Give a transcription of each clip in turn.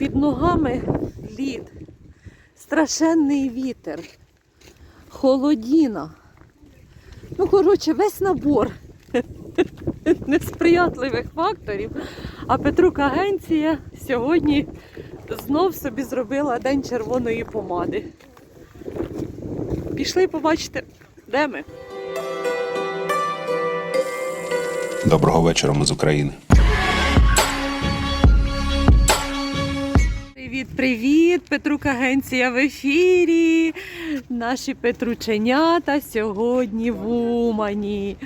Під ногами лід, страшенний вітер, холодіна. Ну, коротше, весь набор несприятливих факторів. А Петрук Агенція сьогодні знов собі зробила день червоної помади. Пішли побачити, де ми. Доброго вечора, ми з України. Привіт! Петрук Агенція в ефірі. Наші Петрученята сьогодні в Умані.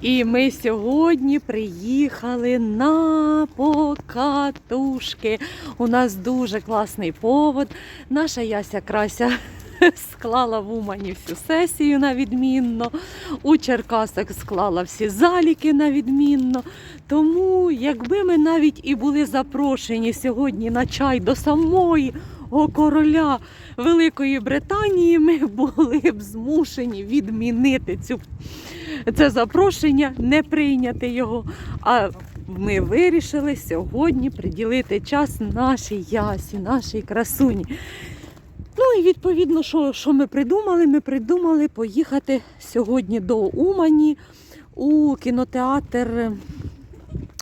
І ми сьогодні приїхали на покатушки. У нас дуже класний повод. Наша Яся Крася склала в Умані всю сесію на відмінно. У Черкасах склала всі заліки на відмінно. Тому, якби ми навіть і були запрошені сьогодні на чай до самої короля Великої Британії, ми були б змушені відмінити цю, це запрошення, не прийняти його. А ми вирішили сьогодні приділити час нашій ясі, нашій красуні. Ну і відповідно, що, що ми придумали? Ми придумали поїхати сьогодні до Умані у кінотеатр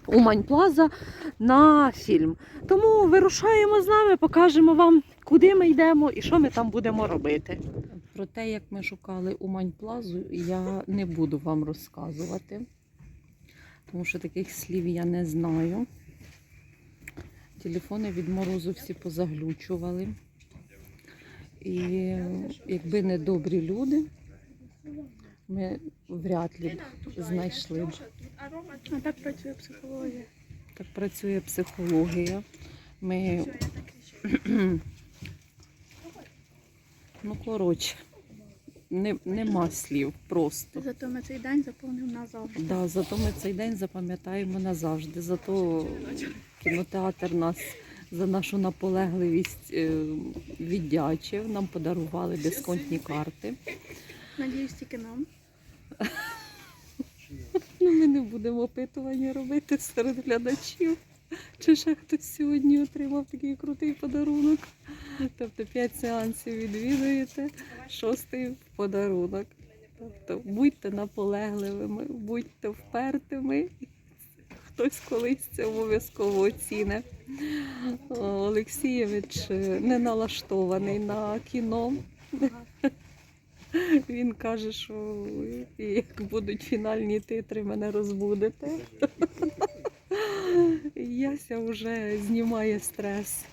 Умань Плаза на фільм. Тому вирушаємо з нами, покажемо вам, куди ми йдемо і що ми там будемо робити. Про те, як ми шукали Умань Плазу, я не буду вам розказувати, тому що таких слів я не знаю. Телефони від морозу всі позаглючували. І якби не добрі люди, ми вряд ли б знайшли б. А так працює психологія. Так працює психологія. Ми ну коротше, не, нема слів просто. Зато ми цей день заповнив назавжди. Да, зато ми цей день запам'ятаємо назавжди. Зато кінотеатр нас за нашу наполегливість е, віддячив. Нам подарували дисконтні карти. Надіюсь, тільки нам. Ну, ми не будемо опитування робити серед глядачів. Чи ще хтось сьогодні отримав такий крутий подарунок? Тобто 5 сеансів відвідуєте, шостий подарунок. Тобто будьте наполегливими, будьте впертими. Хтось колись це обов'язково оціне. Олексійович е, не налаштований на кіно. Він каже, що як будуть фінальні титри, мене розбудете. Яся вже знімає стрес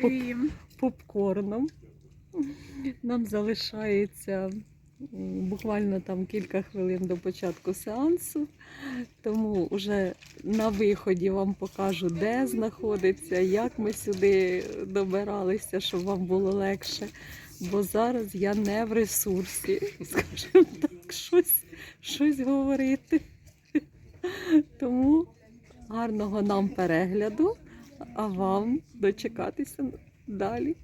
І попкорном. Нам залишається буквально там кілька хвилин до початку сеансу, тому вже на виході вам покажу, де знаходиться, як ми сюди добиралися, щоб вам було легше. Бо зараз я не в ресурсі, скажімо так, щось, щось говорити. Тому гарного нам перегляду, а вам дочекатися далі.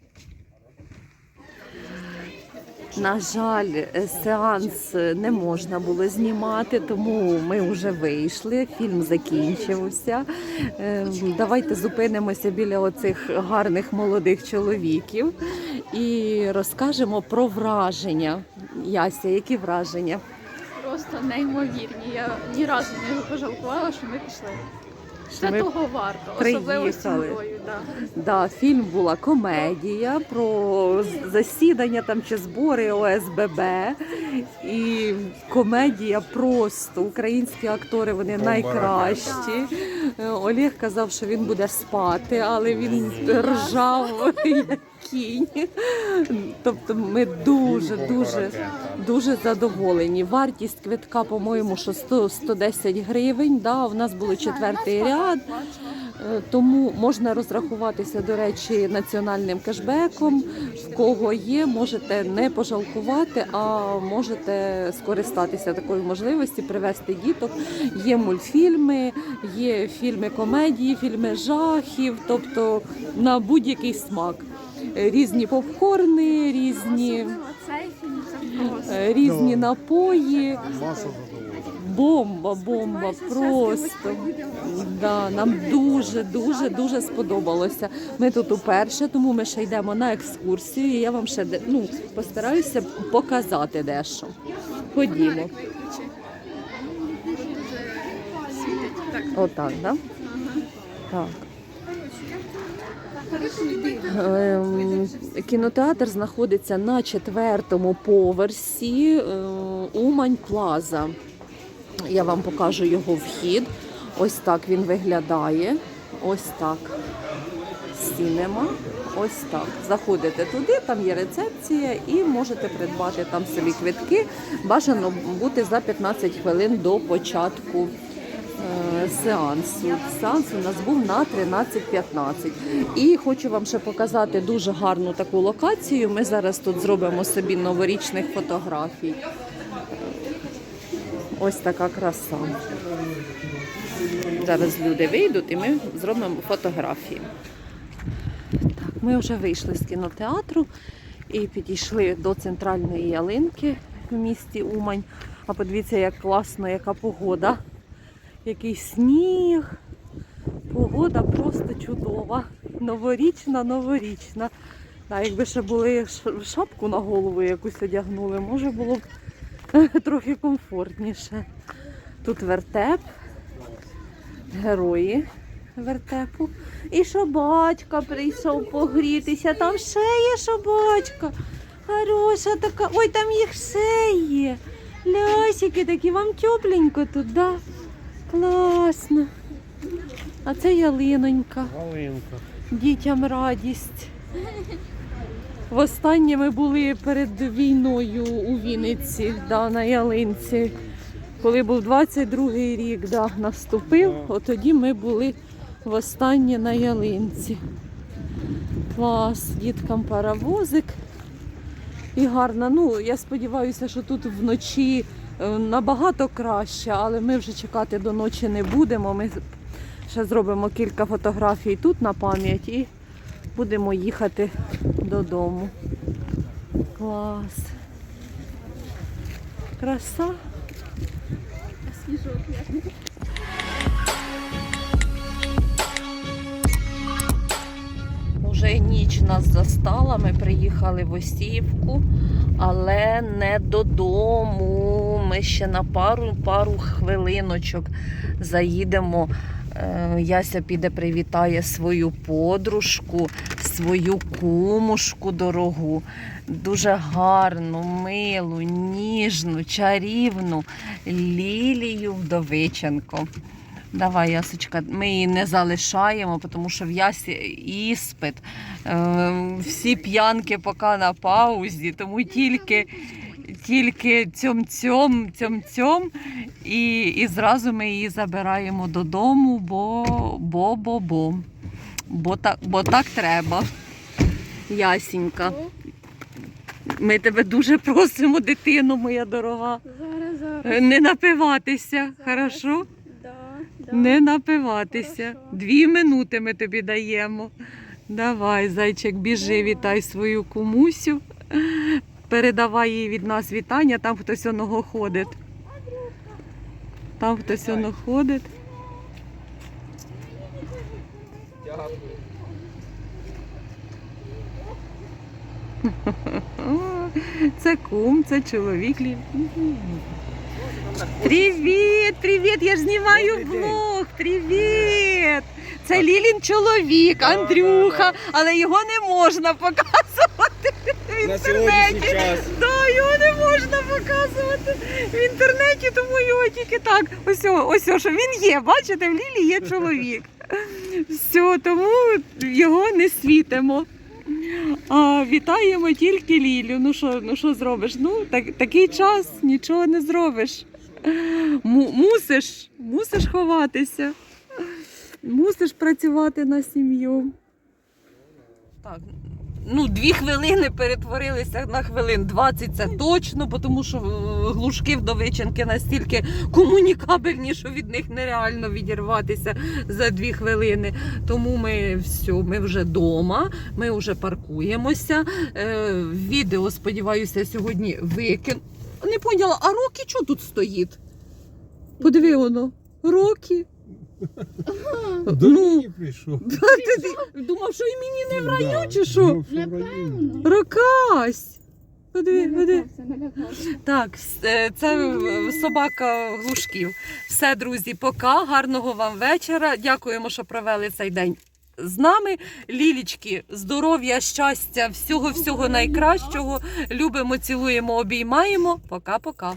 На жаль, е, сеанс не можна було знімати, тому ми вже вийшли. Фільм закінчився. Е, Давайте зупинимося біля оцих гарних молодих чоловіків і розкажемо про враження. Яся, які враження? просто неймовірні. Я ні разу не пожалкувала, що ми пішли. Це ми того варто, особливо сім'єю. Да. Да, фільм була комедія про засідання там чи збори ОСББ. І комедія просто українські актори вони найкращі. Е, Олег казав, що він буде спати, але він ржав кінь. Тобто ми дуже, дуже, дуже задоволені. Вартість квитка, по-моєму, що 100, 110 гривень. Да, у нас було четвертий ряд. Е, Тому можна розрахуватися, до речі, національним кешбеком. В кого є, можете не пожалкувати, а можете скористатися такою можливості, привезти діток. Є мультфільми, є фільми комедії, фільми жахів, тобто на будь-який смак. Різні попкорни, різні, е, різні напої. бомба, бомба, просто. Да, нам дуже, дуже, дуже сподобалося. Ми тут уперше, тому ми ще йдемо на екскурсію. І я вам ще ну, постараюся показати дещо. Ходімо. Так. Отак, да? Так. Ем, Кінотеатр знаходиться на четвертому поверсі е, Умань Плаза. Я вам покажу його вхід. Ось так він виглядає. Ось так. Сінема. Ось так. Заходите туди, там є рецепція, і можете придбати там собі квитки. Бажано бути за 15 хвилин до початку е, сеансу. Сеанс у нас був на 13.15. І хочу вам ще показати дуже гарну таку локацію. Ми зараз тут зробимо собі новорічних фотографій. Ось така краса. Зараз люди вийдуть і ми зробимо фотографії. Так, ми вже вийшли з кінотеатру і підійшли до центральної ялинки в місті Умань. А подивіться, як класно, яка погода. Який сніг. Погода просто чудова. Новорічна, новорічна. Так, якби ще були шапку на голову якусь одягнули, може було б трохи комфортніше. Тут вертеп, герої вертепу. І собачка прийшов погрітися. Там ще є собачка. Хороша така. Ой, там їх ще є. Лясики такі, вам тепленько тут, да? Класно. А це ялинонька. Галинка. Дітям радість. Востаннє ми були перед війною у Вінниці, да, на ялинці. Коли був 22-й рік, да, наступив, от тоді ми були востаннє на ялинці. Клас, діткам паровозик. І гарно. Ну, я сподіваюся, що тут вночі набагато краще, але ми вже чекати до ночі не будемо. Ми ще зробимо кілька фотографій тут на пам'ять і будемо їхати додому. Клас. Краса. Сніжок нас застала, ми приїхали в Осіївку, але не додому. Ми ще на пару, пару хвилиночок заїдемо. Е, Яся піде привітає свою подружку, свою кумушку дорогу. Дуже гарну, милу, ніжну, чарівну Лілію Вдовиченко. Давай, Ясочка, ми її не залишаємо, тому що в Ясі іспит. Е, Всі п'янки поки на паузі, тому тільки, тільки цьом-цьом, цьом-цьом, і, і зразу ми її забираємо додому, бо бо, бо, бо. Бо так, бо так треба. Ясінька, ми тебе дуже просимо, дитино моя дорога, Зараз, зараз. не напиватися, хорошо? Не напиватися. Хорошо. Дві минути ми тобі даємо. Давай, зайчик, біжи, Давай. вітай свою кумусю. Передавай їй від нас вітання, там хтось оного ходить. Там хтось оно ходить. Це кум, це чоловік. Привіт, привіт! Я ж знімаю блог. Привіт! Це Лілін чоловік, Андрюха, але його не можна показувати в інтернеті. Да, його не можна показувати в інтернеті, тому його тільки так. Ось, ось, о, що він є. Бачите, в Лілі є чоловік. Все, тому його не світимо. А вітаємо тільки Лілю. Ну що, ну що зробиш? Ну, так, такий час нічого не зробиш. Му- мусиш, мусиш ховатися. Мусиш працювати на сім'ю. Так, ну, дві хвилини перетворилися на хвилин 20, це точно, тому що е, глушки вдовиченки настільки комунікабельні, що від них нереально відірватися за дві хвилини. Тому ми все, ми вже вдома, ми вже паркуємося. Е, відео, сподіваюся, сьогодні викину. Не поняла, а роки що тут стоїть? Подиви воно. Рокі. До Ну, мені прийшов. ти думав, що і мені не в раю, чи що? Напевно. Рокась. Подиви, подиви. Так, е, це собака глушків. Все, друзі, пока. Гарного вам вечора. Дякуємо, що провели цей день з нами. Лілічки, здоров'я, щастя, всього всього найкращого. Любимо, цілуємо, обіймаємо. Пока-пока.